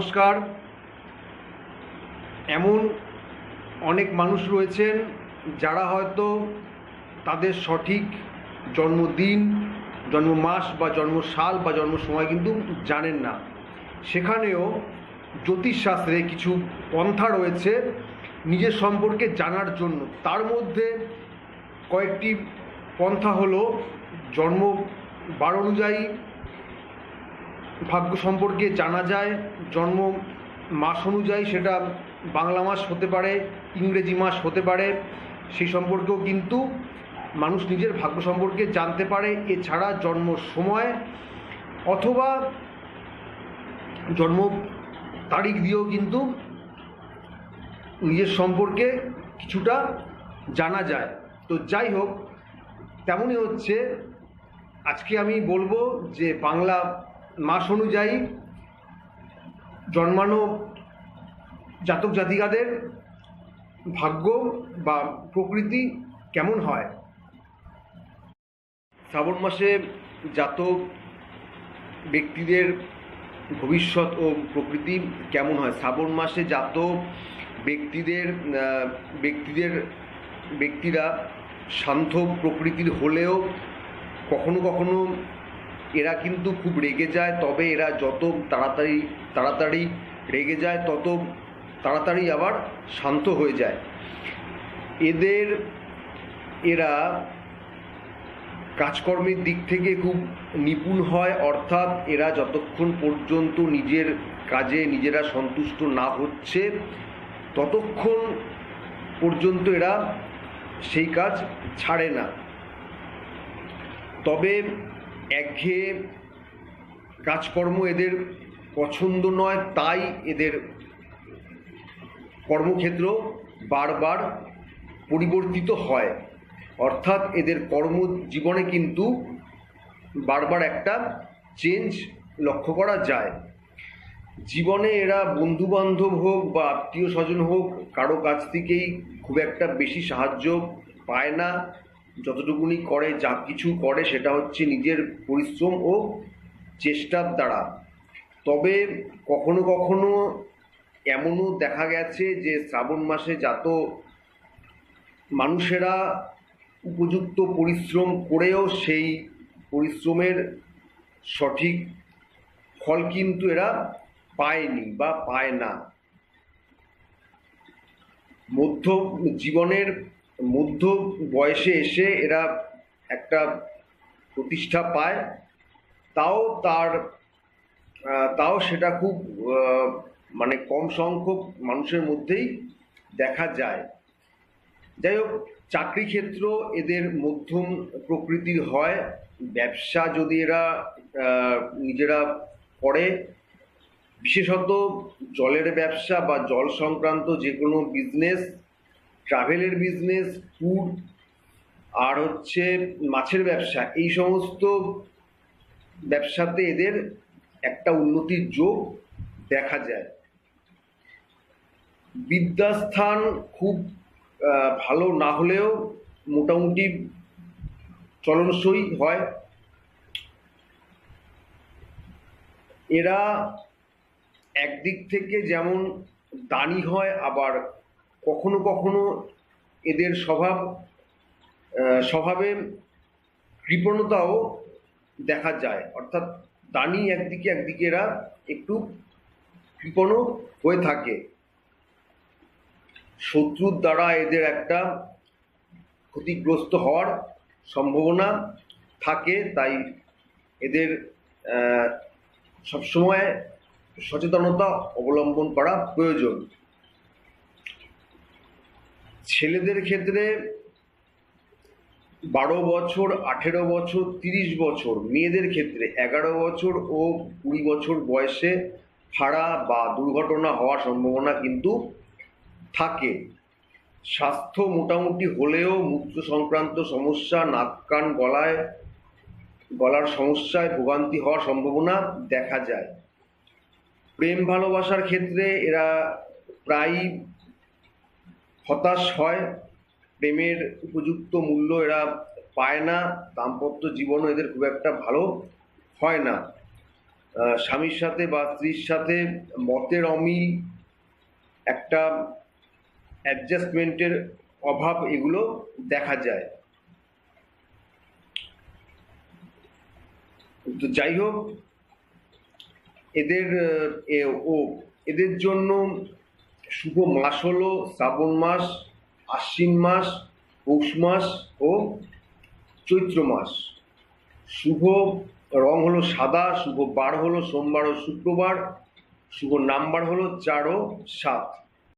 নমস্কার। এমন অনেক মানুষ রয়েছেন যারা হয়তো তাদের সঠিক জন্মদিন জন্ম মাস বা জন্ম সাল বা জন্ম সময় কিন্তু জানেন না। সেখানেও জ্যোতিষশাস্ত্রে কিছু পন্থা রয়েছে নিজের সম্পর্কে জানার জন্য। তার মধ্যে কয়েকটি পন্থা হলো, জন্ম বার অনুযায়ী ভাগ্য সম্পর্কে জানা যায়, জন্ম মাস অনুযায়ী সেটা বাংলা মাস হতে পারে, ইংরেজি মাস হতে পারে, সেই সম্পর্কেও কিন্তু মানুষ নিজের ভাগ্য সম্পর্কে জানতে পারে, এছাড়া জন্ম সময় অথবা জন্ম তারিখ দিয়েও কিন্তু নিজের সম্পর্কে কিছুটা জানা যায়। তো যাই হোক, তেমনই হচ্ছে, আজকে আমি বলব যে বাংলা মাস অনুযায়ী জন্মানো জাতক জাতিকাদের ভাগ্য বা প্রকৃতি কেমন হয়? শ্রাবণ মাসে জাতক ব্যক্তিদের ভবিষ্যৎ ও প্রকৃতি কেমন হয়? শ্রাবণ মাসে জাতক ব্যক্তিদের ব্যক্তিদের, ব্যক্তিরা শান্ত প্রকৃতির হলেও কখনো কখনো এরা কিন্তু খুব রেগে যায়, তবে এরা যত তাড়াতাড়ি তাড়াতাড়ি রেগে যায়, তত তাড়াতাড়ি আবার শান্ত হয়ে যায়। এদের, এরা কাজকর্মের দিক থেকে খুব নিপুণ হয়, অর্থাৎ এরা যতক্ষণ পর্যন্ত নিজের কাজে নিজেরা সন্তুষ্ট না হচ্ছে, ততক্ষণ পর্যন্ত এরা সেই কাজ ছাড়ে না। তবে একঘেয়ে কাজকর্ম এদের পছন্দ নয়, তাই এদের কর্মক্ষেত্র বারবার পরিবর্তিত হয়। অর্থাৎ এদের কর্মজীবনে কিন্তু বারবার একটা চেঞ্জ লক্ষ্য করা যায়। জীবনে এরা বন্ধু বান্ধব হোক বা আত্মীয় স্বজন হোক, কারও কাছ থেকেই খুব একটা বেশি সাহায্য পায় না। যতটুকুনি করে, যা কিছু করে সেটা হচ্ছে নিজের পরিশ্রম ও চেষ্টার দ্বারা। তবে কখনো কখনো এমনও দেখা গেছে যে শ্রাবণ মাসে যাত মানুষেরা উপযুক্ত পরিশ্রম করেও সেই পরিশ্রমের সঠিক ফল কিন্তু এরা পায়নি বা পায় না। মধ্য জীবনের মধ্য বয়সে এসে এরা একটা প্রতিষ্ঠা পায়। তাও তার তাও সেটা খুব মানে কম সংখ্যক মানুষের মধ্যেই দেখা যায়। যাই হোক, চাকরি ক্ষেত্র এদের মধ্যম প্রকৃতির হয়। ব্যবসা যদি এরা নিজেরা করে, বিশেষত জলের ব্যবসা বা জল সংক্রান্ত যে কোনো বিজনেস ট্রাভেলের বিজনেস ফুড আর হচ্ছে মাছের ব্যবসা, এই সমস্ত ব্যবসাতে এদের একটা উন্নতির যোগ দেখা যায়। বিদ্যাস্থান খুব ভালো না হলেও মোটামুটি চলনসই হয়। এরা একদিক থেকে যেমন দানি হয়, আবার কখনো কখনো এদের স্বভাব স্বভাবে কৃপণতাও দেখা যায়। অর্থাৎ দানি একদিকে একদিকে এরা একটু কৃপণ হয়ে থাকে। শত্রুর দ্বারা এদের একটা ক্ষতিগ্রস্ত হওয়ার সম্ভাবনা থাকে, তাই এদের সবসময় সচেতনতা অবলম্বন করা প্রয়োজন। ছেলেদের ক্ষেত্রে বারো বছর, আঠেরো বছর, তিরিশ বছর, মেয়েদের ক্ষেত্রে এগারো বছর ও কুড়ি বছর বয়সে ফাড়া বা দুর্ঘটনা হওয়ার সম্ভাবনা কিন্তু থাকে। স্বাস্থ্য মোটামুটি হলেও মূত্র সংক্রান্ত সমস্যা, নাক, কান গলায়, গলার সমস্যায় ভোগান্তি হওয়ার সম্ভাবনা দেখা যায়। প্রেম ভালোবাসার ক্ষেত্রে এরা প্রায়ই হতাশ হয়, প্রেমের উপযুক্ত মূল্য এরা পায় না, দাম্পত্য জীবনও এদের খুব একটা ভালো হয় না। স্বামীর সাথে বা স্ত্রীর সাথে মতের অমিল, একটা অ্যাডজাস্টমেন্টের অভাব এগুলো দেখা যায়। তো যাই হোক, এদের ও, এদের জন্য শুভ মাস হলো শ্রাবণ মাস, আশ্বিন মাস, পৌষ মাস ও চৈত্র মাস। শুভ রং হলো সাদা, শুভ বার হলো সোমবার ও শুক্রবার, শুভ নাম্বার হলো চার ও সাত।